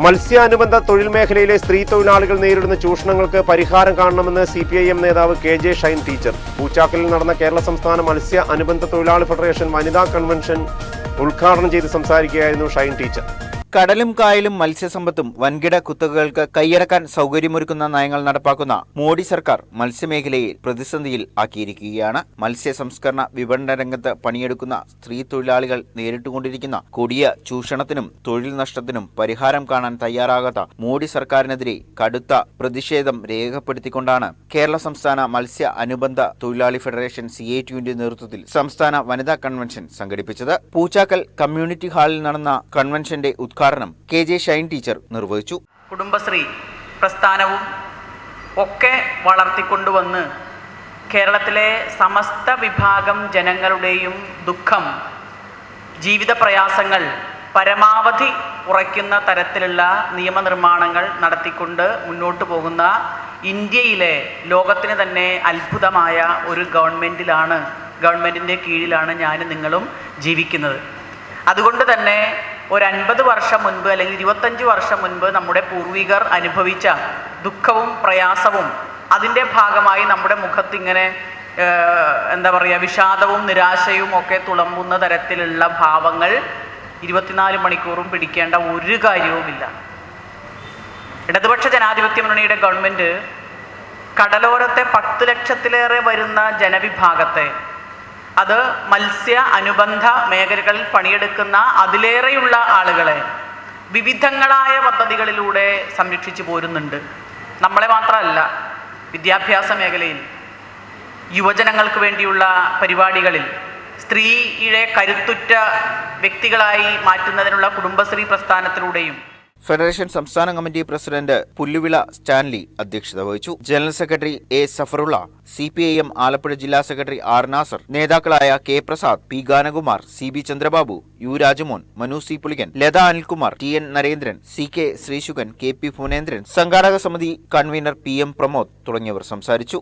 മത്സ്യാനുബന്ധ തൊഴിൽ മേഖലയിലെ സ്ത്രീ തൊഴിലാളികൾ നേരിടുന്ന ചൂഷണങ്ങൾക്ക് പരിഹാരം കാണണമെന്ന് സി പി ഐ എം നേതാവ് കെ ജെ ഷൈൻ ടീച്ചർ. പൂച്ചാക്കലിൽ നടന്ന കേരള സംസ്ഥാന മത്സ്യ അനുബന്ധ തൊഴിലാളി ഫെഡറേഷൻ വനിതാ കൺവെൻഷൻ ഉദ്ഘാടനം ചെയ്ത് സംസാരിക്കുകയായിരുന്നു ഷൈൻ ടീച്ചർ. കടലും കായലും മത്സ്യസമ്പത്തും വൻകിട കുത്തകകൾക്ക് കൈയടക്കാൻ സൗകര്യമൊരുക്കുന്ന നയങ്ങൾ നടപ്പാക്കുന്ന മോഡി സർക്കാർ മത്സ്യമേഖലയെ പ്രതിസന്ധിയിൽ ആക്കിയിരിക്കുകയാണ്. മത്സ്യ സംസ്കരണ വിപണന രംഗത്ത് പണിയെടുക്കുന്ന സ്ത്രീ തൊഴിലാളികൾ നേരിട്ടുകൊണ്ടിരിക്കുന്ന കൊടിയ ചൂഷണത്തിനും തൊഴിൽ നഷ്ടത്തിനും പരിഹാരം കാണാൻ തയ്യാറാകാത്ത മോഡി സർക്കാരിനെതിരെ കടുത്ത പ്രതിഷേധം രേഖപ്പെടുത്തിക്കൊണ്ടാണ് കേരള സംസ്ഥാന മത്സ്യ അനുബന്ധ തൊഴിലാളി ഫെഡറേഷൻ സി ഐ ടിയുവിന്റെ നേതൃത്വത്തിൽ സംസ്ഥാന വനിതാ കൺവെൻഷൻ സംഘടിപ്പിച്ചത്. പൂച്ചാക്കൽ കമ്മ്യൂണിറ്റി ഹാളിൽ നടന്ന കൺവെൻഷന്റെ ഉദ്ഘാടനം കെ ജെ ഷൈൻ ടീച്ചർ നിർവഹിച്ചു. കുടുംബശ്രീ പ്രസ്ഥാനവും ഒക്കെ വളർത്തിക്കൊണ്ടുവന്ന് കേരളത്തിലെ സമസ്ത വിഭാഗം ജനങ്ങളുടെയും ദുഃഖം ജീവിത പ്രയാസങ്ങൾ പരമാവധി കുറയ്ക്കുന്ന തരത്തിലുള്ള നിയമനിർമ്മാണങ്ങൾ നടത്തിക്കൊണ്ട് മുന്നോട്ട് പോകുന്ന ഇന്ത്യയിലെ ലോകത്തിന് തന്നെ അത്ഭുതമായ ഒരു ഗവൺമെന്റിലാണ് ഗവൺമെന്റിന്റെ കീഴിലാണ് ഞാൻ നിങ്ങളും ജീവിക്കുന്നത്. അതുകൊണ്ട് തന്നെ ഒരു അൻപത് വർഷം മുൻപ് അല്ലെങ്കിൽ ഇരുപത്തഞ്ച് വർഷം മുൻപ് നമ്മുടെ പൂർവികർ അനുഭവിച്ച ദുഃഖവും പ്രയാസവും അതിന്റെ ഭാഗമായി നമ്മുടെ മുഖത്തിങ്ങനെ എന്താ പറയുക വിഷാദവും നിരാശയും ഒക്കെ തുളമ്പുന്ന തരത്തിലുള്ള ഭാവങ്ങൾ ഇരുപത്തിനാല് മണിക്കൂറും പിടിക്കേണ്ട ഒരു കാര്യവുമില്ല. ഇടതുപക്ഷ ജനാധിപത്യ മുന്നണിയുടെ ഗവൺമെന്റ് കടലോരത്തെ പത്ത് ലക്ഷത്തിലേറെ വരുന്ന ജനവിഭാഗത്തെ അത് മത്സ്യ അനുബന്ധ മേഖലകളിൽ പണിയെടുക്കുന്ന അതിലേറെയുള്ള ആളുകളെ വിവിധങ്ങളായ പദ്ധതികളിലൂടെ സംരക്ഷിച്ചു പോരുന്നുണ്ട്. നമ്മളെ മാത്രമല്ല വിദ്യാഭ്യാസ മേഖലയിൽ യുവജനങ്ങൾക്ക് വേണ്ടിയുള്ള പരിപാടികളിൽ സ്ത്രീയെ കരുത്തുറ്റ വ്യക്തികളായി മാറ്റുന്നതിനുള്ള കുടുംബശ്രീ പ്രസ്ഥാനത്തിലൂടെയും ഫെഡറേഷൻ സംസ്ഥാന കമ്മിറ്റി പ്രസിഡന്റ് പുല്ലുവിള സ്റ്റാൻലി അധ്യക്ഷത വഹിച്ചു. General secretary A Safarulla C P I M Alappuzha ജില്ലാ സെക്രട്ടറി ആർ നാസർ നേതാക്കളായ K Prasad P Ganakumar C B Chandrababu U Rajamon Manu C Pulikan Latha Anilkumar T N Narendran C K Sreesukhan K P Bhuvanendran സംഘാടക സമിതി convener P M Pramod തുടങ്ങിയവർ സംസാരിച്ചു.